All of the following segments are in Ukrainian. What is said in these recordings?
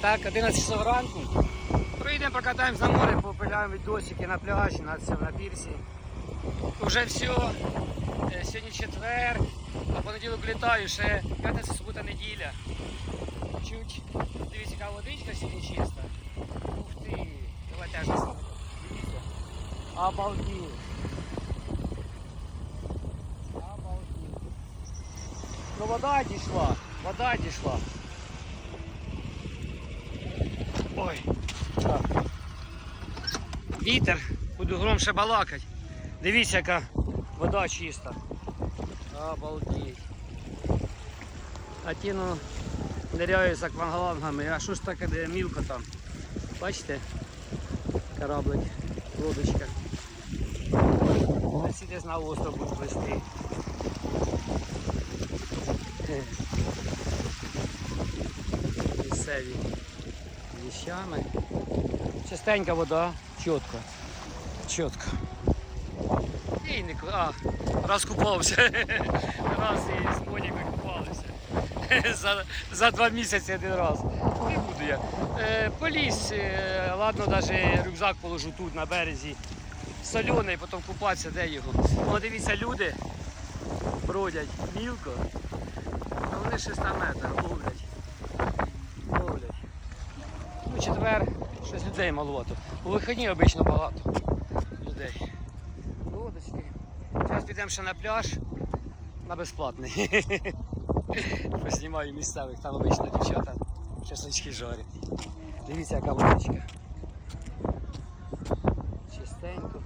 Так, 11 часов ранку. Проїдемо, прокатаємось на море, попиляємо відосики на пляжі, на, цьому, на пірсі. Уже все. Сьогодні четвер, а понеділок літаю, ще п'ятниця, субота, неділя. Чуть. Дивіться, яка водичка сьогодні чиста. Ух ти. Давай теж. Дивіться. Обалдеть. Обалдеть. Ну вода дійшла, вода дійшла. Ой. Так. Вітер, буду громше балакать. Дивіться, яка вода чиста. Обалдеть. А ті ну ниряють з аквалангами. А що ж таке, де мілко там? Бачите? Кораблик, лодочка. Ці десь на остров будуть плести. Віщами. Чистенька вода, чітко. Чітко. Ку- а, раз купався. Раз і з Монікою купалися. За, за два місяці один раз. Не буду я. Е, поліз, е, ладно, навіть рюкзак положу тут на березі. Соляний, потім купатися, де його. О, дивіться, люди бродять мілко, а вони 600 метрів. Ловлять. Ну, четвер, щось людей маловато. У вихідні обично багато людей. Лодочки. Зараз підемо ще на пляж на безплатний. Познімаю місцевих, там обично дівчата чесночки жарять. Дивіться, яка водичка. Чистенько.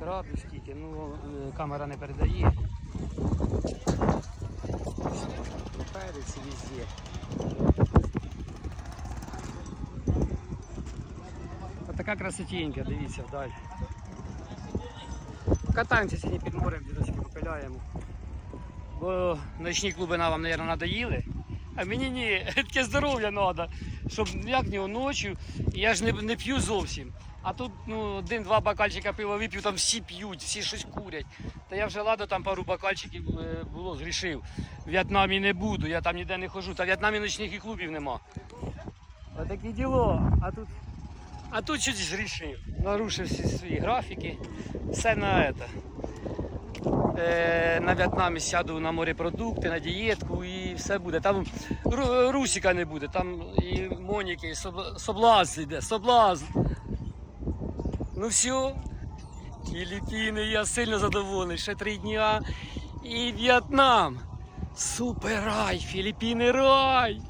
Краблю скільки, ну е, камера не передає. Перець везде. Отака красотінька, дивіться вдаль. Катаємося сьогодні під морем, дідочки попиляємо. Бо ночні клуби нам, мабуть, надоїли. А мені ні, таке здоров'я треба. Щоб як не ночі, я ж не, не п'ю зовсім. А тут ну, один-два бокальчика пива вип'ю, там всі п'ють, всі щось курять. Та я вже ладно, там пару бокальчиків е, було, зрішив. В В'єтнамі не буду, я там ніде не хожу. Та в В'єтнамі ночних і клубів нема. Отакі діло. А тут, а тут щось зрішив. Нарушив всі свої графіки. Все на это. Е, на В'єтнамі сяду на морепродукти, на дієтку і все буде. Там Ру- Русіка не буде, там і Моніки, і Соб- соблазн йде, соблазн. Ну все, Філіппіни, я сильно задоволений. Ще три дня. І В'єтнам. Супер рай, Філіппіни рай.